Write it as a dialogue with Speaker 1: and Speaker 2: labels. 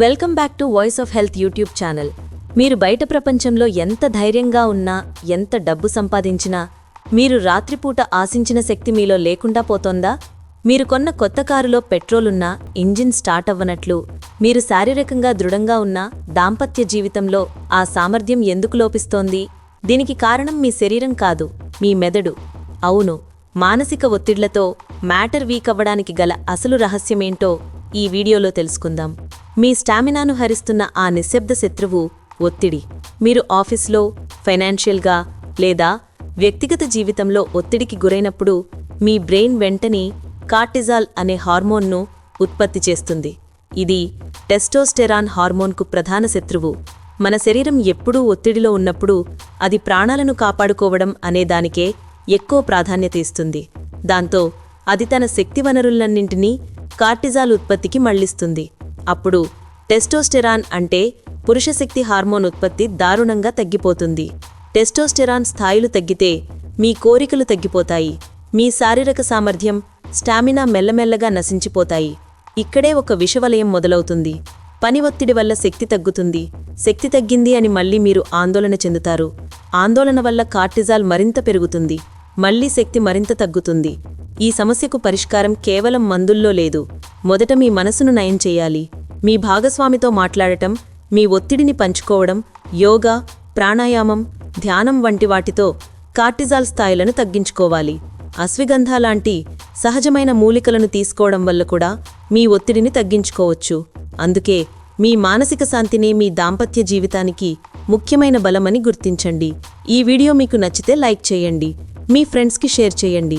Speaker 1: Welcome back to voice of health YouTube channel. మీరు బయట ప్రపంచంలో ఎంత ధైర్యంగా ఉన్నా ఎంత డబ్బు సంపాదించినా మీరు రాత్రిపూట ఆశించిన శక్తి మీలో లేకుండా పోతోందా? మీరు కొన్న కొత్త కారులో పెట్రోలున్నా ఇంజిన్ స్టార్ట్ అవ్వనట్లు మీరు శారీరకంగా దృఢంగా ఉన్నా దాంపత్య జీవితంలో ఆ సామర్థ్యం ఎందుకు లోపిస్తోంది? దీనికి కారణం మీ శరీరం కాదు మీ మెదడు. అవును మానసిక ఒత్తిళ్ళతో మ్యాటర్ వీక్ అవ్వడానికి గల అసలు రహస్యమేంటో ఈ వీడియోలో తెలుసుకుందాం. మీ స్టామినాను హరిస్తున్న ఆ నిశ్శబ్ద శత్రువు ఒత్తిడి. మీరు ఆఫీస్లో ఫైనాన్షియల్గా లేదా వ్యక్తిగత జీవితంలో ఒత్తిడికి గురైనప్పుడు మీ బ్రెయిన్ వెంటనే కార్టిజాల్ అనే హార్మోన్ను ఉత్పత్తి చేస్తుంది. ఇది టెస్టోస్టెరాన్ హార్మోన్కు ప్రధాన శత్రువు. మన శరీరం ఎప్పుడూ ఒత్తిడిలో ఉన్నప్పుడు అది ప్రాణాలను కాపాడుకోవడం అనే దానికే ఎక్కువ ప్రాధాన్యత ఇస్తుంది. దాంతో అది తన శక్తి వనరులన్నింటినీ కార్టిజాల్ ఉత్పత్తికి మళ్ళిస్తుంది. అప్పుడు టెస్టోస్టెరాన్ అంటే పురుషశక్తి హార్మోన్ ఉత్పత్తి దారుణంగా తగ్గిపోతుంది. టెస్టోస్టెరాన్ స్థాయిలు తగ్గితే మీ కోరికలు తగ్గిపోతాయి. మీ శారీరక సామర్థ్యం స్టామినా మెల్లమెల్లగా నశించిపోతాయి. ఇక్కడే ఒక విషవలయం మొదలవుతుంది. పని ఒత్తిడి వల్ల శక్తి తగ్గుతుంది. శక్తి తగ్గింది అని మళ్ళీ మీరు ఆందోళన చెందుతారు. ఆందోళన వల్ల కార్టిజాల్ మరింత పెరుగుతుంది. మళ్ళీ శక్తి మరింత తగ్గుతుంది. ఈ సమస్యకు పరిష్కారం కేవలం మందుల్లో లేదు. మొదట మీ మనసును నయం చేయాలి. మీ భాగస్వామితో మాట్లాడటం మీ ఒత్తిడిని పంచుకోవడం యోగా ప్రాణాయామం ధ్యానం వంటి వాటితో కార్టిజాల్ స్థాయిలను తగ్గించుకోవాలి. అశ్విగంధ లాంటి సహజమైన మూలికలను తీసుకోవడం వల్ల కూడా మీ ఒత్తిడిని తగ్గించుకోవచ్చు. అందుకే మీ మానసిక శాంతిని మీ దాంపత్య జీవితానికి ముఖ్యమైన బలమని గుర్తించండి. ఈ వీడియో మీకు నచ్చితే లైక్ చేయండి. మీ ఫ్రెండ్స్కి షేర్ చేయండి.